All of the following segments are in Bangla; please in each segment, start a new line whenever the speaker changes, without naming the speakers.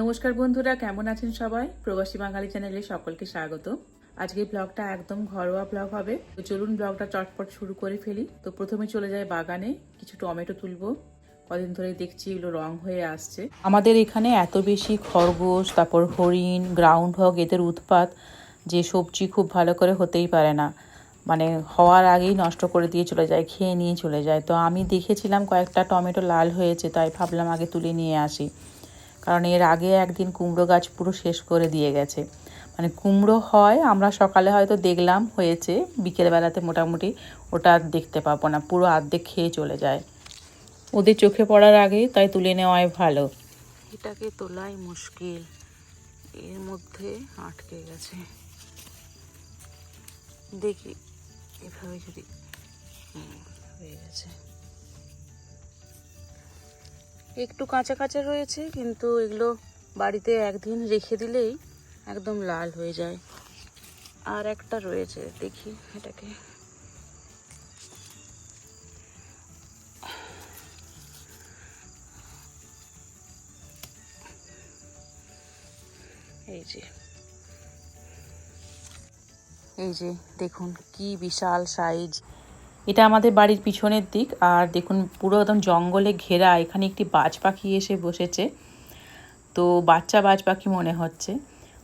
নমস্কার বন্ধুরা, কেমন আছেন সবাই? প্রবাসী বাঙালি চ্যানেলে সকলকে স্বাগত। আজকে ব্লগটা একদম ঘরোয়া ব্লগ হবে। তো চলুন ব্লগটা চটপট শুরু করে ফেলি। তো প্রথমে চলে যায় বাগানে, কিছু টমেটো তুলবো। কদিন ধরে দেখছি এগুলো রং হয়ে আসছে। আমাদের এখানে এত বেশি খরগোশ, তারপর হরিণ গ্রাউন্ড হক এদের উৎপাত, যে সবজি খুব ভালো করে হতেই পারে না। মানে হওয়ার আগেই নষ্ট করে দিয়ে চলে যায়, খেয়ে নিয়ে চলে যায়। তো আমি দেখেছিলাম কয়েকটা টমেটো লাল হয়েছে, তাই ভাবলাম আগে তুলে নিয়ে আসি। কারণ এর আগে একদিন কুমড়ো গাছ পুরো শেষ করে দিয়ে গেছে। মানে কুমড়ো হয়, আমরা সকালে হয়তো দেখলাম হয়েছে, বিকেলবেলাতে মোটামুটি ওটা দেখতে পাবো না, পুরো আর্ধেক খেয়ে চলে যায়। ওদের চোখে পড়ার আগেই তাই তুলে নেওয়াই ভালো। এটাকে তোলাই মুশকিল, এর মধ্যে আটকে গেছে। দেখি, এভাবে যদি হয়ে গেছে। একটু কাঁচা কাঁচা রয়েছে, কিন্তু এগুলো বাড়িতে একদিন রেখে দিলেই একদম লাল হয়ে যায়। আর একটা রয়েছে, দেখি এটাকে। এই যে। এই যে, দেখুন কি বিশাল সাইজ। এটা আমাদের বাড়ির পিছনের দিক। আর দেখুন, পুরো একদম জঙ্গলে ঘেরা, এখানে একটি বাজ পাখি এসে বসেছে। তো বাচ্চা বাজ পাখি মনে হচ্ছে।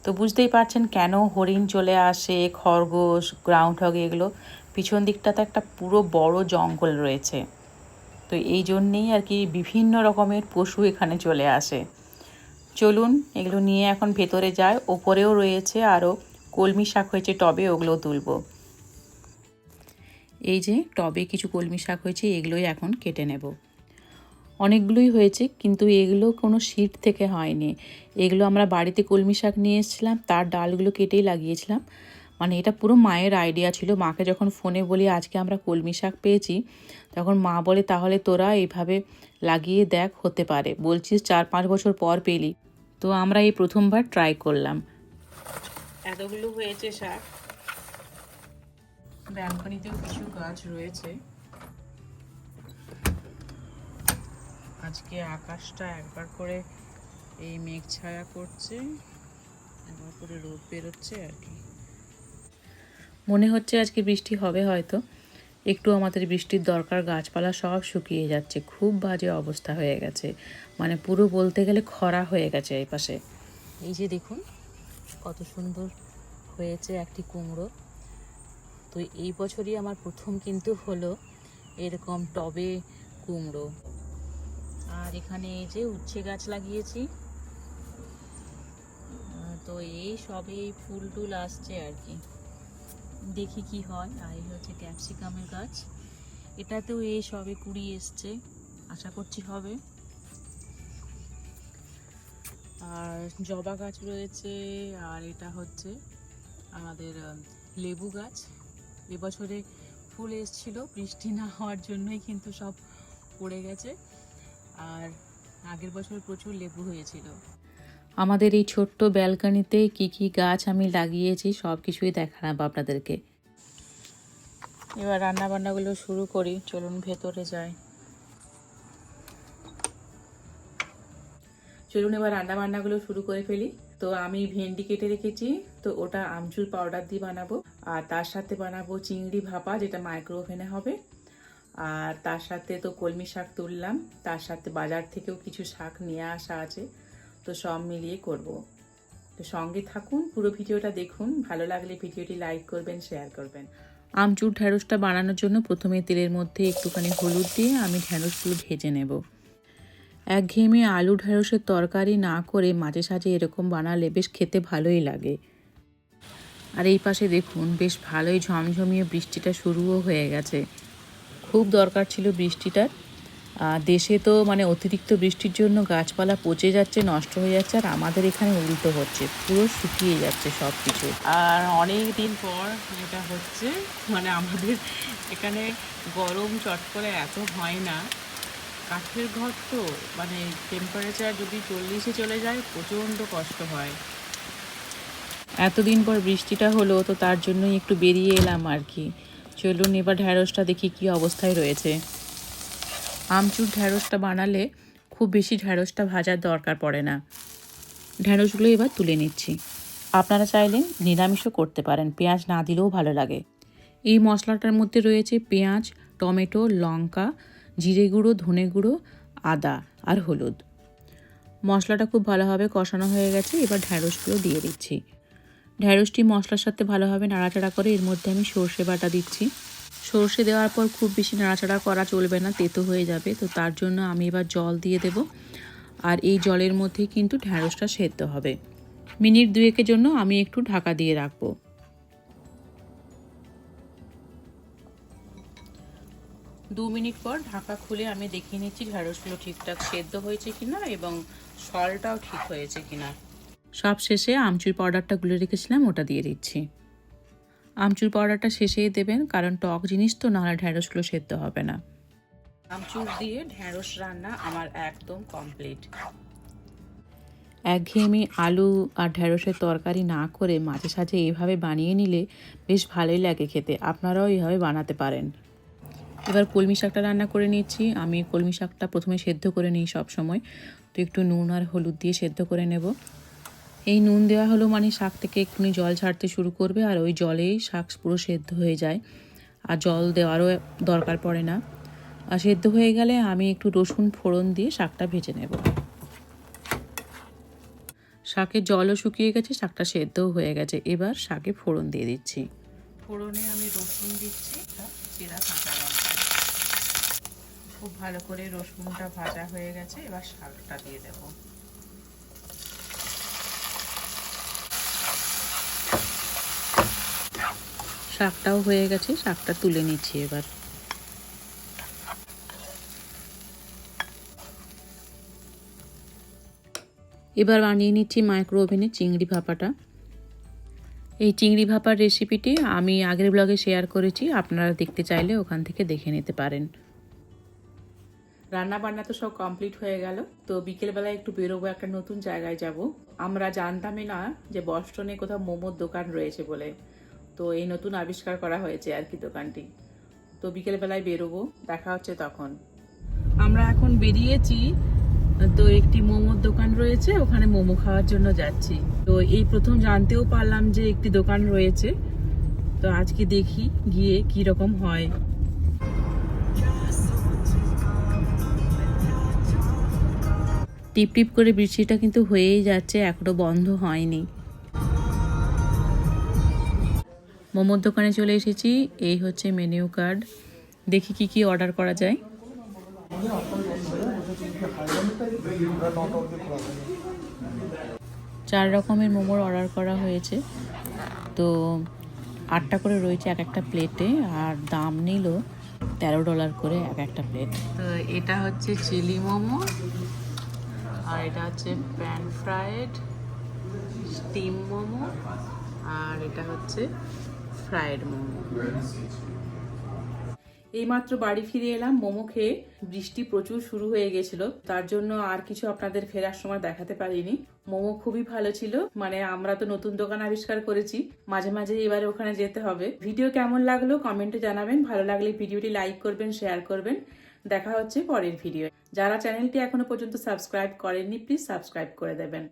তো বুঝতেই পারছেন কেন হরিণ চলে আসে, খরগোশ গ্রাউন্ড হগ এগুলো। পিছন দিকটাতে একটা পুরো বড় জঙ্গল রয়েছে। তো এই জন্যেই আর কি বিভিন্ন রকমের পশু এখানে চলে আসে। চলুন, এগুলো নিয়ে এখন ভেতরে যায় ওপরেও রয়েছে আরও কলমি শাক হয়েছে, টবে ওগুলোও তুলবো। এই যে টবে কিছু কলমি শাক হয়েছে, এগুলোই এখন কেটে নেব। অনেকগুলোই হয়েছে, কিন্তু এগুলো কোনো শীট থেকে হয়নি। এগুলো আমরা বাড়িতে কলমি শাক নিয়ে এসেছিলাম, তার ডালগুলো কেটেই লাগিয়েছিলাম। মানে এটা পুরো মায়ের আইডিয়া ছিল। মাকে যখন ফোনে বলি, আজকে আমরা কলমি শাক পেয়েছি, তখন মা বলে, তাহলে তোরা এইভাবে লাগিয়ে দেখ, হতে পারে। বলছিস, চার পাঁচ বছর পর পেলি। তো আমরা এই প্রথমবার ট্রাই করলাম। এতগুলো হয়েছে শাক। ব্যালকনিতেও কিছু গাছ রয়েছে। আজকে আকাশটা একবার করে এই মেঘ ছায়া করছে, একবার করে রোদ বেরোচ্ছে আর কি। মনে হচ্ছে আজকে বৃষ্টি হবে হয়তো। একটু আমাদের বৃষ্টির দরকার, গাছপালা সব শুকিয়ে যাচ্ছে, খুব বাজে অবস্থা হয়ে গেছে। মানে পুরো বলতে গেলে খরা হয়ে গেছে এই পাশে। এই যে দেখুন, কত সুন্দর হয়েছে একটি কুমড়ো। তো এই বছরই আমার প্রথম কিন্তু হলো এরকম টবে কুমড়ো। আর এখানে এই যে উচ্ছে গাছ লাগিয়েছি। তো এই সবে ফুল টুল আসছে আর কি। দেখি কি হয়। আর এই হচ্ছে ক্যাপসিকামের গাছ। এটাতেও এই সবে কুড়ি এসছে। আশা করছি হবে। আর জবা গাছ রয়েছে। আর এটা হচ্ছে আমাদের লেবু গাছ। এবছরে ফুল এসছিল বৃষ্টি না হওয়ার জন্যই কিন্তু সব পড়ে গেছে। আর আগের বছর প্রচুর লেবু হয়েছিল। আমাদের এই ছোট্ট ব্যালকনিতে কি কি গাছ আমি লাগিয়েছি সব কিছুই দেখালাম আপনাদেরকে। এবার রান্না বান্নাগুলো শুরু করি চলুন ভেতরে যাই। চলুন এবার রান্না বান্নাগুলো শুরু করে ফেলি। তো আমি ভেন্ডি কেটে রেখেছি, তো ওটা আমচুর পাউডার দিয়ে বানাবো। আর তার সাথে বানাবো চিংড়ি ভাপা, যেটা মাইক্রো ওভেনে হবে। আর তার সাথে তো কলমি শাক তুললাম, তার সাথে বাজার থেকেও কিছু শাক নিয়ে আসা আছে, তো সব মিলিয়ে করব। তো সঙ্গে থাকুন, পুরো ভিডিওটা দেখুন, ভালো লাগলে ভিডিওটি লাইক করবেন শেয়ার করবেন। আমচুর ঢ্যাঁড়সটা বানানোর জন্য প্রথমে তেলের মধ্যে একটুখানি হলুদ দিয়ে আমি ঢ্যাঁড়সগুলো ভেজে নেব। একঘেয়েমি আলু ঢেঁড়সের তরকারি না করে মাঝে সাঝে এরকম বানালে বেশ খেতে ভালোই লাগে। আর এই পাশে দেখুন, বেশ ভালোই ঝমঝমিয়ে বৃষ্টিটা শুরুও হয়ে গেছে। খুব দরকার ছিল বৃষ্টিটার। আর দেশে তো মানে অতিরিক্ত বৃষ্টির জন্য গাছপালা পচে যাচ্ছে, নষ্ট হয়ে যাচ্ছে, আর আমাদের এখানে উল্টো হচ্ছে, পুরো শুকিয়ে যাচ্ছে সব কিছু আর অনেক দিন পর এটা হচ্ছে মানে আমাদের এখানে গরম চট করে এত হয় না। কাঠের ঘর তো মানে টেম্পারেচার যদি চল্লিশে চলে যায়, প্রচণ্ড কষ্ট হয়। এতদিন পর বৃষ্টিটা হলো, তো তার জন্যই একটু বেরিয়ে এলাম আর কি। চলুন এবার ঢ্যাঁড়সটা দেখি কি অবস্থায় রয়েছে। আমচুর ঢ্যাঁড়সটা বানালে খুব বেশি ঢ্যাঁড়সটা ভাজার দরকার পড়ে না। ঢ্যাঁড়সগুলো এবার তুলে নিচ্ছি। আপনারা চাইলে নিরামিষও করতে পারেন, পেঁয়াজ না দিলেও ভালো লাগে। এই মশলাটার মধ্যে রয়েছে পেঁয়াজ, টমেটো, লঙ্কা জিরে গুঁড়ো, ধনে গুঁড়ো, আদা আর হলুদ। মশলাটা খুব ভালোভাবে কষানো হয়ে গেছে, এবার ঢ্যাঁড়সগুলো দিয়ে দিচ্ছি। ঢ্যাঁড়সটি মশলার সাথে ভালোভাবে নাড়াচাড়া করে এর মধ্যে আমি সর্ষে বাটা দিচ্ছি। সর্ষে দেওয়ার পর খুব বেশি নাড়াচাড়া করা চলবে না, তেতো হয়ে যাবে। তো তার জন্য আমি এবার জল দিয়ে দেব। আর এই জলের মধ্যে কিন্তু ঢ্যাঁড়সটা সেদ্ধ হবে। মিনিট দুয়েকের জন্য আমি একটু ঢাকা দিয়ে রাখব। দু মিনিট পর ঢাকা খুলে আমি দেখিয়ে নিচ্ছি ঢ্যাঁড়সগুলো ঠিকঠাক সেদ্ধ হয়েছে কিনা এবং সলটাও ঠিক হয়েছে কিনা। সব শেষে আমচুর পাউডারটা গুলে রেখেছিলাম, ওটা দিয়ে দিচ্ছি। আমচুর পাউডারটা শেষেই দেবেন, কারণ টক জিনিস তো নাহলে ঢ্যাঁড়সগুলো সেদ্ধ হবে না। আমচুর দিয়ে ঢ্যাঁড়স রান্না আমার একদম কমপ্লিট। একঘেয়েমি আলু আর ঢ্যাঁড়সের তরকারি না করে মাঝে সাঝে এইভাবে বানিয়ে নিলে বেশ ভালোই লাগে খেতে। আপনারাও এইভাবে বানাতে পারেন। এবার কলমি শাকটা রান্না করে নিচ্ছি আমি কলমি শাকটা প্রথমে সেদ্ধ করে নিই সব সময়। তো একটু নুন আর হলুদ দিয়ে সেদ্ধ করে নেব। এই নুন দেওয়া হলো মানে শাক থেকে একটুখানি জল ছাড়তে শুরু করবে আর ওই জলেই শাক পুরো সেদ্ধ হয়ে যায়। আর জল দেওয়ারও দরকার পড়ে না। আর সেদ্ধ হয়ে গেলে আমি একটু রসুন ফোড়ন দিয়ে শাকটা ভেজে নেব। শাকের জলও শুকিয়ে গেছে, শাকটা সেদ্ধও হয়ে গেছে। এবার শাকে ফোড়ন দিয়ে দিচ্ছি। ফোড়নে আমি রসুন দিচ্ছি কাঁচা লঙ্কা। খুব ভালো করে রসুনটা ভাজা হয়ে গেছে, এবার শাকটা দিয়ে দেব। শাকটাও হয়ে গেছে, শাকটা তুলে নিচ্ছি এবার। এবার বানিয়ে নিচ্ছি মাইক্রো ওভেনে চিংড়ি ভাপাটা। এই চিংড়ি ভাপার রেসিপিটি আমি আগের ব্লগে শেয়ার করেছি, আপনারা দেখতে চাইলে ওখান থেকে দেখে নিতে পারেন। রান্না বান্না তো সব কমপ্লিট হয়ে গেল। তো বিকেলবেলায় একটু বেরোবো একটা নতুন জায়গায় যাব। আমরা জানতামই না যে বস্টনে কোথাও মোমোর দোকান রয়েছে বলে। তো এই নতুন আবিষ্কার করা হয়েছে আর কি দোকানটি। তো বিকেলবেলায় বেরোবো, দেখা হচ্ছে তখন। আমরা এখন বেরিয়েছি। তো একটি মোমোর দোকান রয়েছে, ওখানে মোমো খাওয়ার জন্য যাচ্ছি। তো এই প্রথম জানতেও পারলাম যে একটি দোকান রয়েছে। তো আজকে দেখি গিয়ে কি রকম হয়। টিপ টিপ করে বৃষ্টিটা কিন্তু হয়েই যাচ্ছে, এখনও বন্ধ হয়নি। মোমোর দোকানে চলে এসেছি, এই হচ্ছে মেনিউ কার্ড দেখি কি কি অর্ডার করা যায়। চার রকমের মোমোর অর্ডার করা হয়েছে। তো আটটা করে রয়েছে এক একটা প্লেটে আর দাম নিল তেরো ডলার করে এক একটা প্লেট তো এটা হচ্ছে চিলি মোমো আর এটা হচ্ছে প্যান ফ্রায়েড স্টিম মোমো আর এটা হচ্ছে ফ্রায়েড মোমো এইমাত্র বাড়ি ফিরে এলাম, মোমো খেয়ে বৃষ্টি প্রচুর শুরু হয়ে গেছিল, তার জন্য আর কিছু আপনাদের ফেরার সময় দেখাতে পারিনি। মোমো খুবই ভালো ছিল মানে আমরা তো নতুন দোকান আবিষ্কার করেছি, মাঝে মাঝে এবারে ওখানে যেতে হবে। ভিডিও কেমন লাগল কমেন্টে জানাবেন, ভালো লাগলে ভিডিওটি লাইক করবেন শেয়ার করবেন। দেখা হচ্ছে পরের ভিডিও যারা চ্যানেলটি এখনও পর্যন্ত সাবস্ক্রাইব করেননি প্লিজ সাবস্ক্রাইব করে দেবেন।